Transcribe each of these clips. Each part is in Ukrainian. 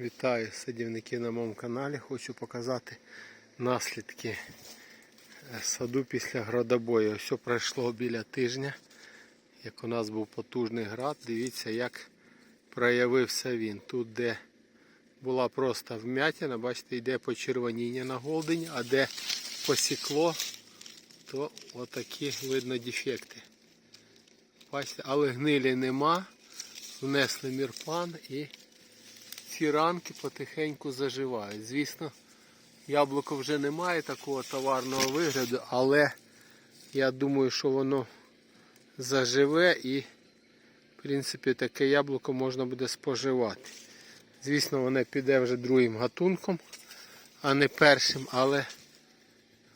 Вітаю садівників на моєму каналі. Хочу показати наслідки е, саду після градобою. Все пройшло біля тижня. Як у нас був потужний град, дивіться, як проявився він. Тут, де була просто вмятина, бачите, йде почервоніння на голдені, а де посікло, то отакі видно дефекти. Бачите, але гнилі нема. Внесли мірпан і ці ранки потихеньку заживають. Звісно, яблуко вже не має такого товарного вигляду, але я думаю, що воно заживе і, в принципі, таке яблуко можна буде споживати. Звісно, воно піде вже другим гатунком, а не першим, але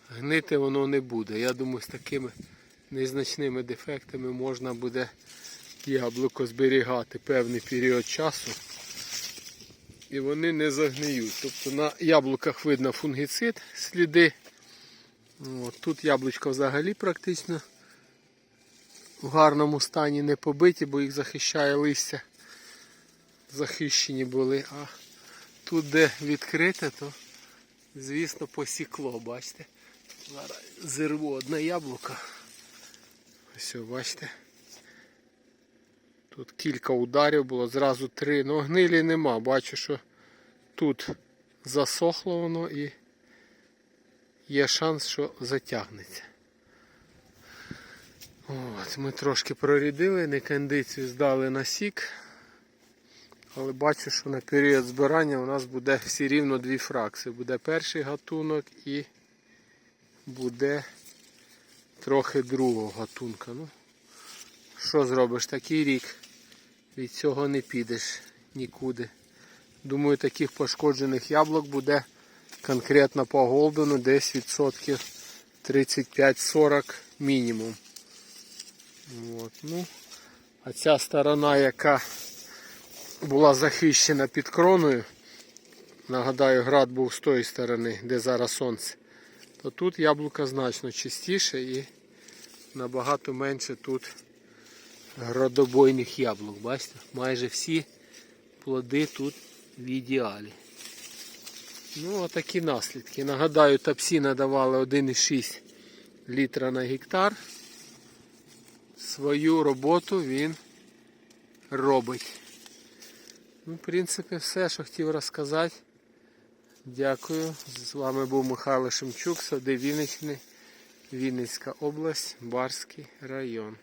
гнити воно не буде. Я думаю, з такими незначними дефектами можна буде яблуко зберігати певний період часу і вони не загниють. Тобто на яблуках видно фунгіцид, сліди. От, тут яблучко взагалі практично в гарному стані не побиті, бо їх захищає листя. Захищені були. А тут, де відкрите, то звісно посікло, бачите. Зараз зірву одне яблуко. Ось, бачите. Тут кілька ударів було, зразу три. Ну гнилі нема. Бачу, що тут засохло воно і є шанс, що затягнеться. От, Ми трошки прорідили, не кондицію здали на сік. Але бачу, що на період збирання у нас буде всі рівно дві фракції. Буде перший гатунок і буде трохи другого гатунка. Ну, що зробиш такий рік? Від цього не підеш нікуди. Думаю, таких пошкоджених яблук буде конкретно по голдену десь відсотків 35-40 мінімум. От, ну, а ця сторона, яка була захищена під кроною, нагадаю, град був з тої сторони, де зараз сонце, то тут яблука значно чистіше і набагато менше тут градобойних яблук. Бачите? Майже всі плоди тут в ідеалі. Ну, отакі наслідки. Нагадаю, тапсі надавали 1,6 літра на гектар. Свою роботу він робить. Ну, в принципі, все, що хотів розказати. Дякую. З вами був Михайло Шемчук, Сади Вінниччини, Вінницька область, Барський район.